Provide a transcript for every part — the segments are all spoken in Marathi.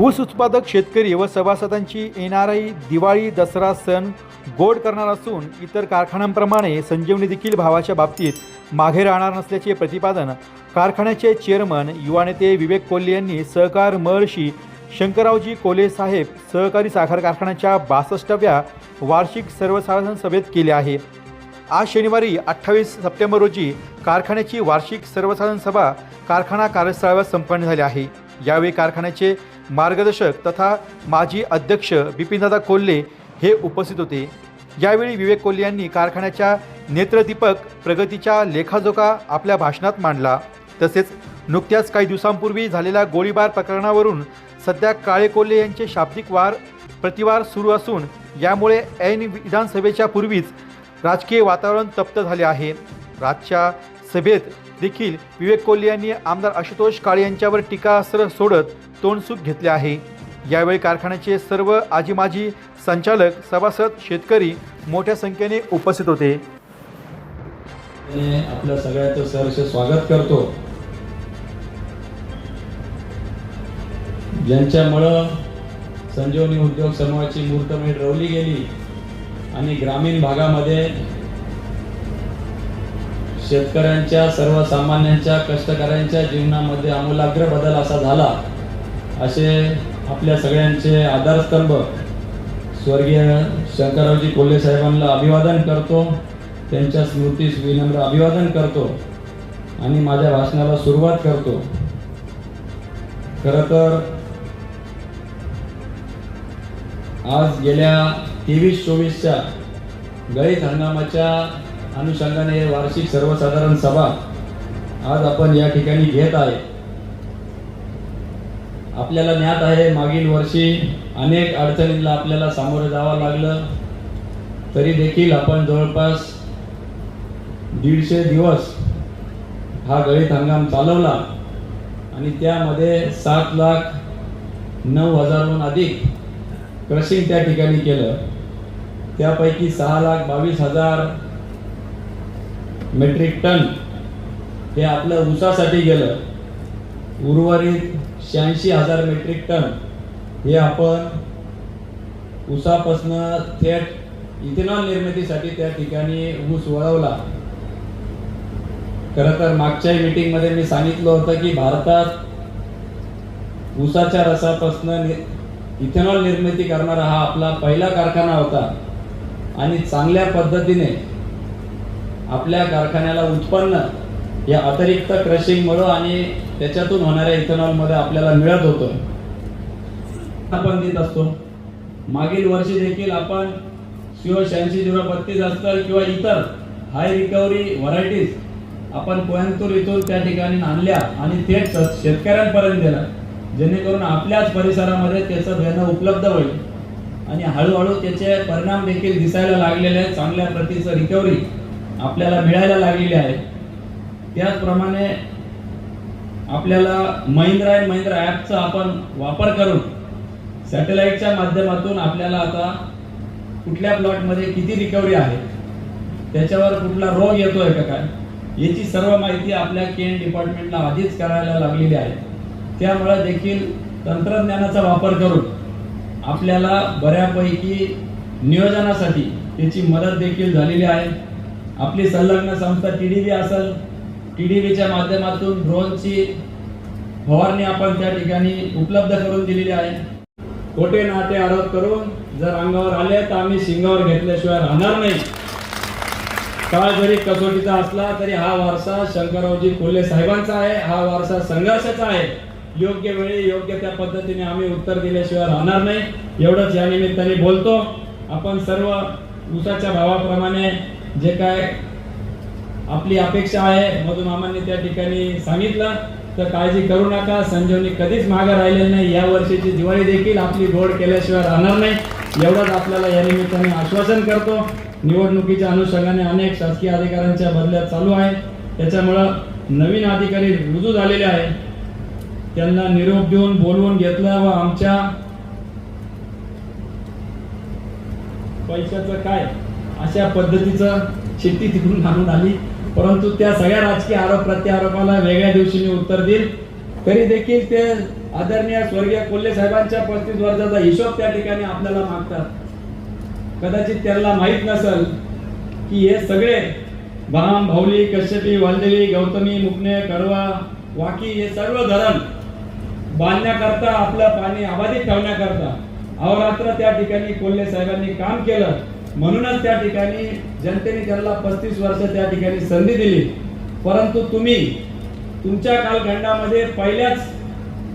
ऊस उत्पादक शेतकरी व सभासदांची येणारी दिवाळी दसरा सण गोड करणार असून इतर कारखान्यांप्रमाणे संजीवनी देखील भावाच्या बाबतीत मागे राहणार नसल्याचे प्रतिपादन कारखान्याचे चेअरमन युवा नेते विवेक कोल्हे यांनी सहकार महर्षी शंकररावजी कोले साहेब सहकारी साखर कारखान्याच्या बासष्टव्या वार्षिक सर्वसाधारण सभेत केले आहे. आज शनिवारी अठ्ठावीस सप्टेंबर रोजी कारखान्याची वार्षिक सर्वसाधारण सभा कारखाना कार्यस्थळावर संपन्न झाली आहे. यावेळी कारखान्याचे मार्गदर्शक तथा माजी अध्यक्ष बिपिनदादा कोल्हे हे उपस्थित होते. यावेळी विवेक कोल्हे यांनी कारखान्याच्या नेत्रदीपक प्रगतीच्या लेखाजोखा आपल्या भाषणात मांडला. तसेच नुकत्याच काही दिवसांपूर्वी झालेल्या गोळीबार प्रकरणावरून सध्या काळे कोल्हे यांचे शाब्दिक वार प्रतिवार सुरू असून यामुळे ऐन विधानसभेच्या पूर्वीच राजकीय वातावरण तप्त झाले आहे. राजच्या सभेत देखील विवेक कोल्हे यांनी आमदार आशुतोष काळे यांच्यावर टीकास्त्र सोडत तोंडसूक घेतले आहे. यावेळी कारखान्याचे सर्व आजी माजी संचालक सभासद शेतकरी मोठ्या संख्येने उपस्थित होते. आपल्या सगळ्याचं सहर्ष स्वागत करतो. ज्यांच्यामुळं संजीवनी उद्योग समूहाची मूर्तमेढ रवली गेली आणि ग्रामीण भागामध्ये शेतकऱ्यांच्या सर्वसामान्यांच्या कष्टकऱ्यांच्या जीवनामध्ये आमूलाग्र बदल असा झाला असे आपल्या सगळ्यांचे आधारस्तंभ स्वर्गीय शंकररावजी कोल्हे साहेबांना अभिवादन करतो त्यांच्या स्मृतीस विनम्र अभिवादन करतो आणि माझ्या भाषणाला सुरुवात करतो. खरं तर आज गेल्या तेवीस चोवीसच्या गळीत हंगामाच्या अनुषंगाने वार्षिक सर्वसाधारण सभा आज आपण या ठिकाणी घेत आहे. आपल्याला ज्ञात आहे मागील वर्षी अनेक अडचणींना आपल्याला सामोरं जावं लागलं. तरी देखील आपण जवळपास दीडशे दिवस हा गळीत हंगाम चालवला आणि त्यामध्ये सात लाख नऊ हजारहून अधिक क्रशिंग त्या ठिकाणी केलं. त्यापैकी सहा लाख बावीस हजार मेट्रिक टन हे आपलं ऊसासाठी गेलं. उर्वरित शहाऐंशी हजार मेट्रिक टन हे आपण ऊसापासनं थेट इथेनॉल निर्मितीसाठी त्या ठिकाणी ऊस वळवला. खरं तर मागच्याही मीटिंगमध्ये मी सांगितलं होतं की भारतात ऊसाच्या रसापासनं इथेनॉल निर्मिती करणारा हा आपला पहिला कारखाना होता. आणि चांगल्या पद्धतीने आपल्या कारखान्याला उत्पन्न या अतिरिक्त क्रशिंगमुळं आणि त्याच्यातून होणाऱ्या इथेनॉलमध्ये आपल्याला मिळत होतं. आपण देत असतो. मागील वर्षी देखील आपण शिव शहाऐंशी झिरो बत्तीस असतं किंवा इतर हाय रिकव्हरी व्हरायटीज आपण कोयंतूर इथून त्या ठिकाणी आणल्या आणि थेट शेतकऱ्यांपर्यंत दिला जेणेकरून आपल्याच परिसरामध्ये त्याचं घेणं उपलब्ध होईल. आणि हळूहळू त्याचे परिणाम देखील दिसायला लागलेले आहेत. चांगल्या प्रतीचं रिकव्हरी आपल्याला मिळायला लागलेली आहे. त्याचप्रमाणे आपल्याला महिंद्रा अँड महिंद्रा ॲपचा आपण वापर करून सॅटेलाईटच्या माध्यमातून आपल्याला आता कुठल्या प्लॉटमध्ये किती रिकव्हरी आहे त्याच्यावर कुठला रोग येतोय का काय याची सर्व माहिती आपल्या केन डिपार्टमेंटला आधीच करायला लागलेली आहे. त्यामुळे देखील तंत्रज्ञानाचा वापर करून आपल्याला बऱ्यापैकी नियोजनासाठी त्याची मदत देखील झालेली आहे. आपली संलग्न संस्था टी डी बी असेल टी डी बीच्या माध्यमातून ड्रोनची फवारणी आपण त्या ठिकाणी उपलब्ध करून दिलेली आहे. खोटे नाटे आरोप करून जर अंगावर आले तर आम्ही शिंगावर घेतल्याशिवाय राहणार नाही. काळ जरी कसोटीचा असला तरी हा वारसा शंकररावजी कोल्हे साहेबांचा आहे हा वारसा संघर्षाचा आहे. योग्य वेळी योग्य त्या पद्धतीने आम्ही उत्तर दिल्याशिवाय राहणार नाही. एवढंच या निमित्ताने बोलतो. आपण सर्व ऊसाच्या भावाप्रमाणे जे काय आपली अपेक्षा आहे मधुमामांनी त्या ठिकाणी सांगितलं तर काळजी करू नका. संजीवनी कधीच मागे राहिलेली नाही. या वर्षीची दिवाळी देखील आपली गोड केल्याशिवाय राहणार नाही. एवढंच आपल्याला या निमित्ताने आश्वासन करतो. निवडणुकीच्या अनुषंगाने अनेक शासकीय अधिकाऱ्यांच्या बदल्या चालू आहे. त्याच्यामुळं नवीन अधिकारी रुजू झालेले आहे त्यांना निरोप देऊन बोलवून घेतलं व आमच्या पैशाचं काय? अशा पद्धतीचं शेती तिकडून घालून आली. परंतु त्या सगळ्या राजकीय आरोप प्रत्यारोपाला वेगळ्या दिवशी मी उत्तर देईल तरी देखील ते आदरणीय स्वर्गीय कोल्हे साहेबांच्या पस्तीस वर्षाचा हिशोब त्या ठिकाणी आपल्याला मागतात. कदाचित त्यांना माहीत नसल की हे सगळे भाम भाऊली कश्यपी वालदेवी गौतमी मुकणे कडवा वाकी हे सर्व धरण बांधण्याकरता आपलं पाणी अबाधित ठेवण्याकरता अहोरात्र त्या ठिकाणी कोल्हे साहेबांनी काम केलं. म्हणूनच त्या ठिकाणी जनतेने त्यांना पस्तीस वर्ष त्या ठिकाणी संधी दिली. परंतु तुम्ही तुमच्या कालखंडामध्ये पहिल्याच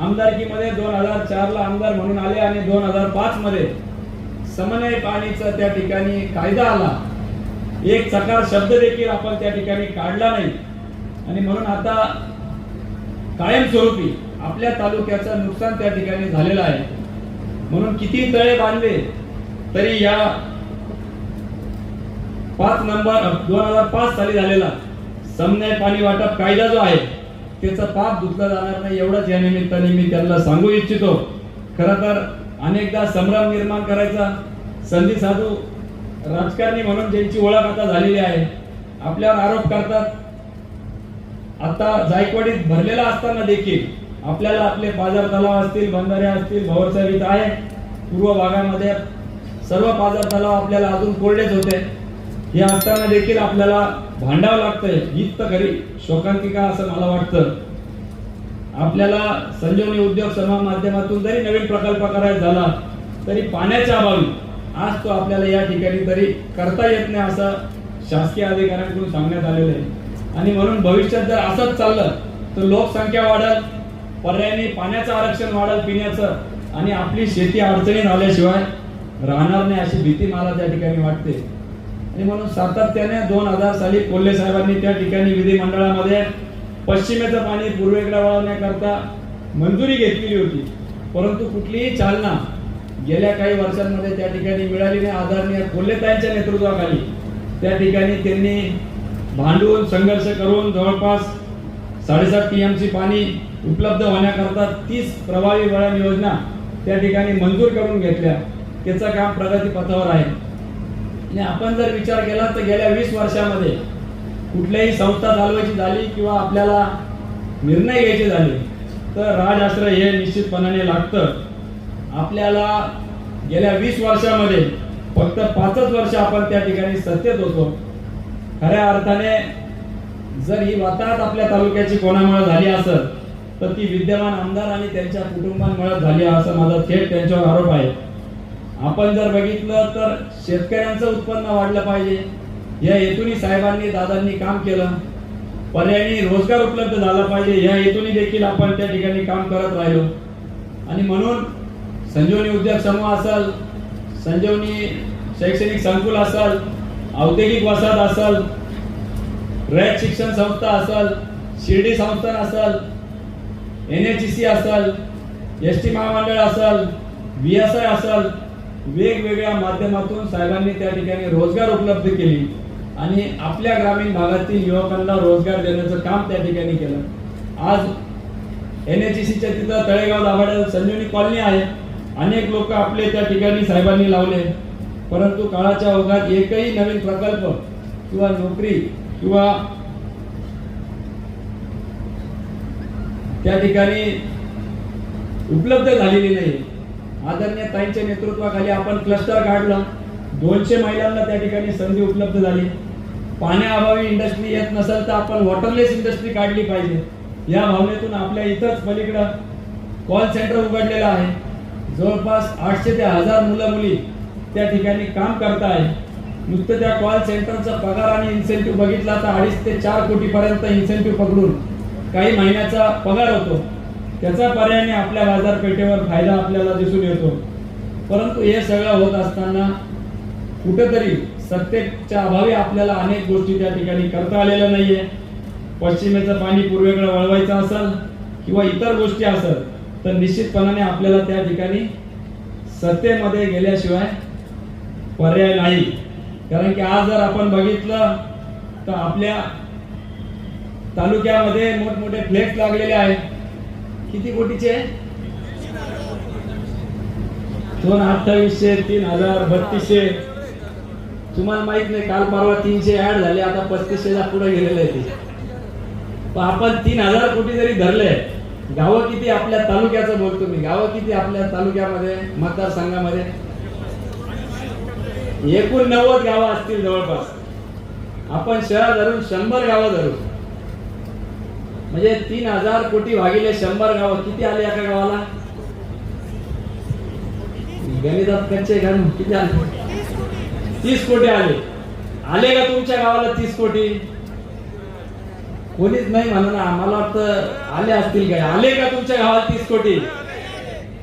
आमदारकीमध्ये दोन हजार चारला आमदार म्हणून आले आणि दोन हजार पाच मध्ये समन्वय पाणीचा त्या ठिकाणी कायदा आला. एक चकार शब्द देखील आपण त्या ठिकाणी काढला नाही. आणि म्हणून आता कायमस्वरूपी आपल्या तालुक्याचं नुकसान त्या ठिकाणी झालेलं आहे. म्हणून किती तळे बांधले तरी या पाच नंबर दोन हजार पाच साली झालेला समन्याय पाणी वाटप कायदा जो आहे त्याचा पाप धुतलं जाणार नाही एवढंच या निमित्ताने मी त्यांना सांगू इच्छितो. खर तर अनेकदा संभ्रम निर्माण करायचा. संधी साधू राजकारणी म्हणून ज्यांची ओळख आता झालेली आहे आपल्यावर आरोप करतात. आता जायकवाडीत भरलेला असताना देखील आपल्याला आपले पाजार तलाव असतील बंधारे असतील भवरसाहेब इथं आहे. पूर्व भागामध्ये सर्व पाजार तलाव आपल्याला अजून कोरडेच होते. हे असताना देखील आपल्याला भांडावं लागतंय. हीच तर घरी शोकांतिका असं मला वाटतं. आपल्याला संजीवनी उद्योग समूहा माध्यमातून जरी नवीन प्रकल्प करायचा झाला तरी पाण्याच्या अभावी आज तो आपल्याला या ठिकाणी तरी करता येत नाही असं शासकीय अधिकाऱ्यांकडून सांगण्यात आलेलं आहे. आणि म्हणून भविष्यात जर असंच चाललं तर लोकसंख्या वाढत पर्यायाने पाण्याचं आरक्षण वाढल पिण्याचं आणि आपली शेती अडचणीत आल्याशिवाय राहणार नाही अशी भीती मला त्या ठिकाणी वाटते. आणि म्हणून सातत्याने दोन हजार साली कोल्हे साहेबांनी त्या ठिकाणी विधिमंडळामध्ये पश्चिमेचं पाणी पूर्वेकडे वळवण्याकरता मंजुरी घेतलेली होती. परंतु कुठलीही चालना गेल्या काही वर्षांमध्ये त्या ठिकाणी मिळाली नाही. आदरणीय कोल्हेताईंच्या नेतृत्वाखाली त्या ठिकाणी त्यांनी भांडून संघर्ष करून जवळपास साडेसात टी एम सी पाणी उपलब्ध होण्याकरता तीस प्रभावी वळण योजना त्या ठिकाणी मंजूर करून घेतल्या. त्याचं काम प्रगतीपथावर आहे. आणि आपण जर विचार केला तर गेल्या वीस वर्षामध्ये कुठल्याही संस्था चालवायची झाली किंवा आपल्याला निर्णय घ्यायचे झाले तर राजाश्रय हे निश्चितपणाने लागतं. आपल्याला गेल्या वीस वर्षामध्ये फक्त पाचच वर्ष आपण त्या ठिकाणी सत्तेत होतो. खऱ्या अर्थाने जर ही वाताहत आपल्या तालुक्याची कोणामुळे झाली असत तर ती विद्यमान आमदार आणि त्यांच्या कुटुंबांमुळे झाली असं माझा थेट त्यांच्यावर आरोप आहे. आपण जर बघितलं तर शेतकऱ्यांचं उत्पन्न वाढलं पाहिजे. या हेतूने साहेबांनी दादांनी काम केलं. पर्यायी रोजगार उपलब्ध झाला पाहिजे. या हेतूने देखील आपण त्या ठिकाणी काम करत राहिलो. आणि म्हणून संजीवनी उद्योग समूह असेल संजीवनी शैक्षणिक संकुल असेल औद्योगिक वसाहत असेल रयत शिक्षण संस्था असल शिर्डी संस्थान असल एन एच सी असल एस टी महामंडळ असेल व्ही एस आय असल वेगवेगळ्या माध्यमातून साहेबांनी त्या ठिकाणी रोजगार उपलब्ध केली आणि आपल्या ग्रामीण भागातील युवकांना रोजगार देण्याचं काम त्या ठिकाणी केलं. आज एन एच सीच्या तिथं तळेगाव दाभाड्यात संजीवनी कॉलनी आहे. अनेक लोक आपले त्या ठिकाणी साहेबांनी लावले. परंतु काळाच्या ओघात एकही नवीन प्रकल्प किंवा नोकरी किंवा त्या ठिकाणी उपलब्ध झालेली नाही. आदरणीय ताईंच्या नेतृत्वाखाली आपण क्लस्टर काढलं. दोनशे महिलांना त्या ठिकाणी संधी उपलब्ध झाली. पाण्याअभावी इंडस्ट्री येत नसेल तर आपण वॉटरलेस इंडस्ट्री काढली पाहिजे. या भावनेतून आपल्या इथंच पलीकडं कॉल सेंटर उघडलेलं आहे. जवळपास आठशे ते हजार मुलं मुली त्या ठिकाणी काम करत आहे नुसतं त्या कॉल सेंटरचा पगार आणि इन्सेंटिव्ह बघितला तर अडीच ते चार कोटीपर्यंत इन्सेंटिव्ह पकडून काही महिन्याचा पगार होतो. त्याचा पर्यायाने आपल्या बाजारपेठेवर फायदा आपल्याला दिसून येतो. परंतु हे सगळं होत असताना कुठेतरी सत्तेच्या अभावी आपल्याला अनेक गोष्टी त्या ठिकाणी करता आलेल्या नाहीये. पश्चिमेचं पाणी पूर्वेकडे वळवायचं असेल किंवा इतर गोष्टी असेल तर निश्चितपणाने आपल्याला त्या ठिकाणी सत्तेमध्ये गेल्याशिवाय पर्याय नाही. कारण की आज जर आपण बघितलं तर आपल्या तालुक्यामध्ये मोठमोठे फ्लेक्स लागलेले आहेत. किती कोटीचे? दोन अठ्ठावीसशे तीन हजार बत्तीसशे. तुम्हाला माहीत नाही काल परवा तीनशे ऍड झाले आता पस्तीसशेला पुढे गेलेले आहे पण आपण तीन हजार कोटी जरी धरले गावं किती आपल्या तालुक्याचं बोलतो मी. गावं किती आपल्या तालुक्यामध्ये मतदारसंघामध्ये? एकूण नव्वद गावं असतील जवळपास. आपण शहर धरून शंभर गावं धरू. म्हणजे तीन हजार कोटी भागिले शंभर गाव. किती आले एका गावाला? गणितात कच्चे घालून किती आले? तीस कोटी आले. आले का तुमच्या गावाला तीस कोटी? कोणीच नाही म्हणून आम्हाला वाटतं आले असतील काय आले का तुमच्या गावात तीस कोटी?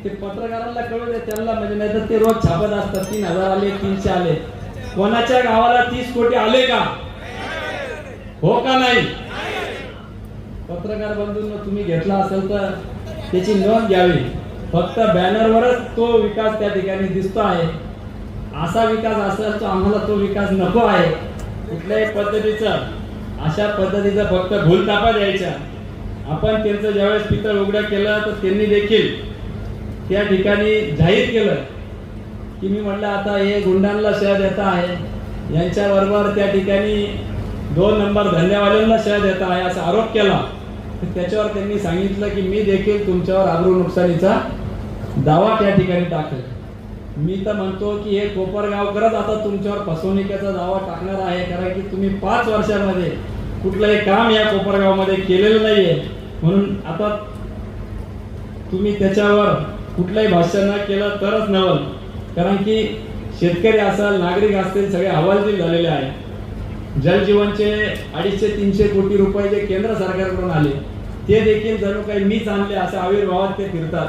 ते पत्रकारांना कळू दे त्यांना म्हणजे नाही तर ते रोज छापत असतात. तीन हजार आले तीनशे आले. कोणाच्या गावाला तीस कोटी आले का? हो का नाही? पत्रकार बंधूंनो तुम्ही घेतला असेल तर त्याची नोंद घ्यावी. फक्त बॅनरवरच तो विकास त्या ठिकाणी दिसतो आहे. असा विकास असेल तर आम्हाला तो विकास नको आहे. कुठल्याही पद्धतीचा अशा पद्धतीचा फक्त भूल तापा द्यायचा. आपण त्यांचं ज्यावेळेस पितळ उघडं केलं तर त्यांनी देखील त्या ठिकाणी जाहीर केलं की मी म्हटलं आता हे गुंडांना शह देता आहे. यांच्याबरोबर त्या ठिकाणी दोन नंबर धंद्यावाल्यांना शह देता आहे असा आरोप केला. तर त्याच्यावर त्यांनी सांगितलं की मी देखील तुमच्यावर आबरू नुकसानीचा दावा त्या ठिकाणी टाकेल. मी तर म्हणतो की हे कोपरगावकरच आता तुमच्यावर फसवणुकीचा दावा टाकणार आहे कारण की तुम्ही पाच वर्षामध्ये कुठलंही काम या कोपरगावमध्ये केलेलं नाहीये. म्हणून आता तुम्ही त्याच्यावर कुठलंही भाष्य न केलं तरच नवल. कारण की शेतकरी असाल नागरिक असतील सगळे हवालदिल झालेले आहे जलजीवनचे अडीचशे तीनशे कोटी रुपये जे केंद्र सरकारकडून आले ते देखील जणू काही मीच आणले असं आविर्भावात ते फिरतात.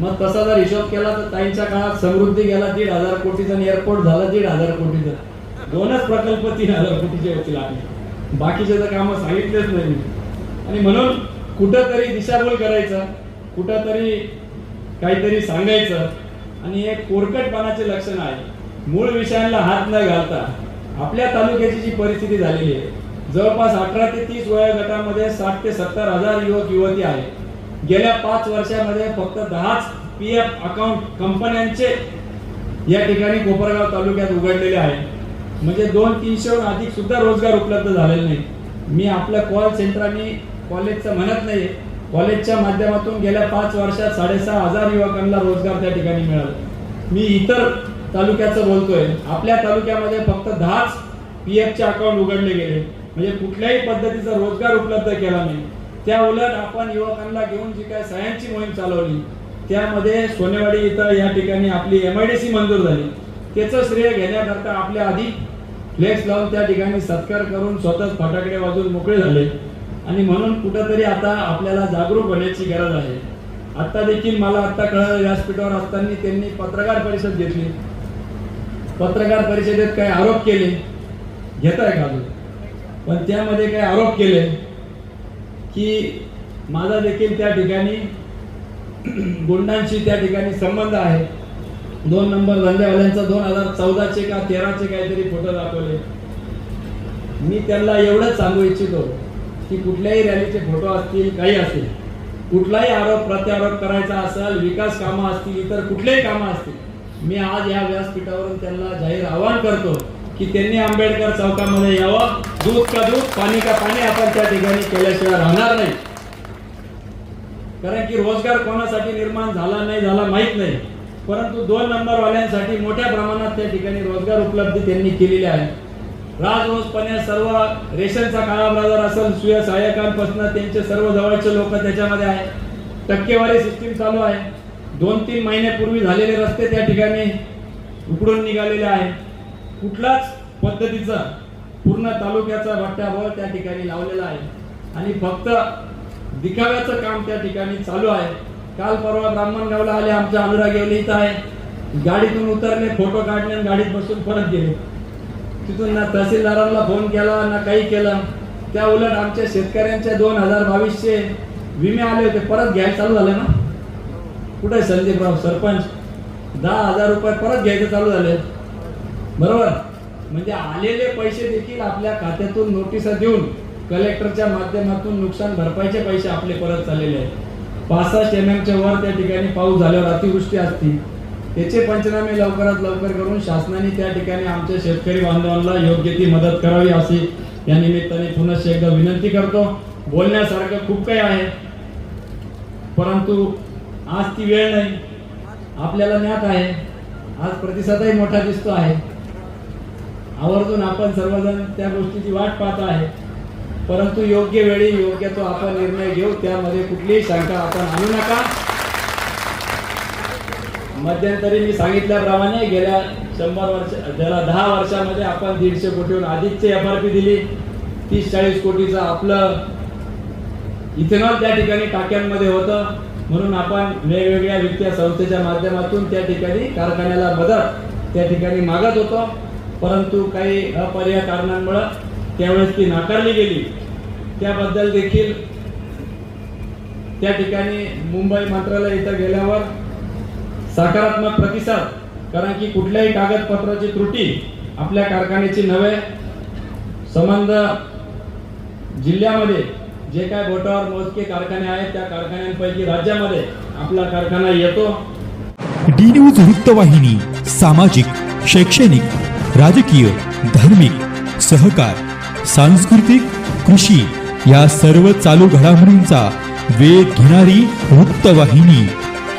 मग तसा जर हिशोब केला तर त्यांच्या काळात समृद्धी गेला दीड हजार कोटीचा आणि एअरपोर्ट झाला दीड हजार कोटीचा. दोनच प्रकल्प तीन हजार कोटीचे होतील आपले. बाकीचे तर कामं सांगितलेच नाही मी. आणि म्हणून कुठंतरी दिशाभूल करायचं कुठंतरी काहीतरी सांगायचं. आणि हे कोरकटपणाचे लक्षण आहे. मूळ विषयांना हात न घालता आपल्या तालुक्याची जी परिस्थिती झालेली आहे जवळपास अठरा ते तीस वयोगटामध्ये साठ ते सत्तर हजार युवक युवती आहेत. गेल्या पाच वर्षामध्ये फक्त दहाच पी एफ अकाउंट कंपन्यांचे या ठिकाणी कोपरगाव तालुक्यात उघडलेले आहे म्हणजे दोन तीनशेहून अधिक सुद्धा रोजगार उपलब्ध झालेले नाही. मी आपल्या कॉल सेंटरांनी कॉलेजचं म्हणत नाही कॉलेजच्या माध्यमातून गेल्या पाच वर्षात साडेसहा हजार युवकांना रोजगार त्या ठिकाणी मिळाला. मी इतर तालुक्याचं बोलतोय. आपल्या तालुक्यामध्ये फक्त दहाच पी एफचे अकाउंट उघडले गेले. म्हणजे कुठल्याही पद्धतीचा रोजगार उपलब्ध केला नाही. त्या उलट आपण युवकांना घेऊन जी काय सह्यांची मोहीम चालवली त्यामध्ये सोनेवाडी इथं या ठिकाणी आपली एम आय डी सी मंजूर झाली. त्याचं श्रेय घेण्याकरता आपल्या आधी फ्लेक्स लावून त्या ठिकाणी सत्कार करून स्वतःच फटाकडे वाजून मोकळे झाले. आणि म्हणून कुठंतरी आता आपल्याला जागरूक होण्याची गरज आहे. आता देखील मला आता कळलं व्यासपीठावर असताना त्यांनी पत्रकार परिषद घेतली. पत्रकार परिषदेत काही आरोप केले. घेत आहे का अजून? पण त्यामध्ये काही आरोप केले की माझा देखील त्या ठिकाणी गुंडांशी त्या ठिकाणी संबंध आहे. दोन नंबर धंदेवाल्यांचा दोन हजार चौदाचे का तेराचे काहीतरी फोटो दाखवले. मी त्यांना एवढंच सांगू इच्छितो. की कुठल्याही रॅलीचे फोटो असतील काही असतील. कुठलाही आरोप प्रत्यारोप करायचा असेल विकास कामं असतील इतर कुठलेही कामं असतील मी आज या व्यासपीठावरून त्यांना जाहीर आवाहन करतो की त्यांनी आंबेडकर चौकामध्ये यावं. दूध का दूध पाणी का पाणी आपण त्या ठिकाणी केल्याशिवाय राहणार नाही. कारण की रोजगार कोणासाठी निर्माण झाला नाही झाला माहीत नाही. परंतु दोन नंबर वाल्यांसाठी मोठ्या प्रमाणात त्या ठिकाणी रोजगार उपलब्धी त्यांनी केलेली आहे. राजरोजपणे सर्व रेशनचा काळा बाजार असेल सुय सहाय्यकांपासून त्यांचे सर्व जवळचे लोक त्याच्यामध्ये आहे टक्केवारी सिस्टीम चालू आहे. दोन तीन महिन्यापूर्वी झालेले रस्ते त्या ठिकाणी उकडून निघालेले आहे. कुठलाच पद्धतीचा पूर्ण तालुक्याचा भट्ट्याभर त्या ठिकाणी लावलेला आहे. आणि फक्त दिखाव्याचं काम त्या ठिकाणी चालू आहे. काल परवा ब्राह्मणगावला आले आमच्या अनुराग येवले इथं आहे. गाडीतून उतरले फोटो काढले आणि गाडीत बसून परत गेले. तिथून ना तहसीलदारांना फोन केला ना काही केलं. त्या उलट आमच्या शेतकऱ्यांच्या दोन हजार बावीसचे विमे आले होते. परत घ्यायला चालू झाले ना? कुठे संदीपराव सरपंच? दहा हजार रुपये परत घ्यायचे चालू झाले. बरोबर? म्हणजे आलेले पैसे देखील आपल्या खात्यातून नोटिसा देऊन कलेक्टरच्या माध्यमातून नुकसान भरपाईचे पैसे आपले परत चाललेले आहेत. पासष्ट एम एमच्या वर त्या ठिकाणी पाऊस झाल्यावर अतिवृष्टी असती. त्याचे पंचनामे लवकरात लवकर करून शासनाने त्या ठिकाणी आमच्या शेतकरी बांधवांना योग्य ती मदत करावी अशी या निमित्ताने पुनश्च एकदा विनंती करतो. बोलण्यासारखं खूप काही आहे. परंतु आज ती वेळ नाही. आपल्याला ज्ञात आहे. आज प्रतिसादही मोठा दिसतो आहे. आवर्जून आपण सर्वजण त्या गोष्टीची वाट पाहत आहे. परंतु योग्य वेळी योग्य तो आपण निर्णय घेऊ त्यामध्ये कुठलीही शंका आपण आणू नका. मध्यंतरी मी सांगितल्याप्रमाणे गेल्या शंभर वर्ष गेल्या दहा वर्षामध्ये आपण दीडशे कोटीहून अधिकचे एफ आर पी दिली तीस चाळीस कोटीचं आपलं इथेनॉल त्या ठिकाणी टाक्यांमध्ये होतं. म्हणून आपण वेगवेगळ्या वित्तीय संस्थेच्या माध्यमातून त्या ठिकाणी कारखान्याला मदत त्या ठिकाणी मागत होतो. परंतु काही अपर्याय कारणांमुळं त्यावेळेस ती नाकारली गेली. त्याबद्दल देखील त्या ठिकाणी मुंबई मंत्रालय इथं गेल्यावर सकारात्मक प्रतिसाद. कारण की कुठल्याही कागदपत्राची त्रुटी आपल्या कारखान्याची नव्हे संबंध जिल्ह्यामध्ये जे काय बोटावर मोजके कारखाने आहेत त्या कारखान्यांपैकी राज्यामध्ये आपला कारखाना येतो. डी न्यूज वृत्तवाहिनी सामाजिक शैक्षणिक राजकीय धार्मिक सहकार सांस्कृतिक कृषी या सर्व चालू घडामोडींचा वेध घेणारी वृत्तवाहिनी.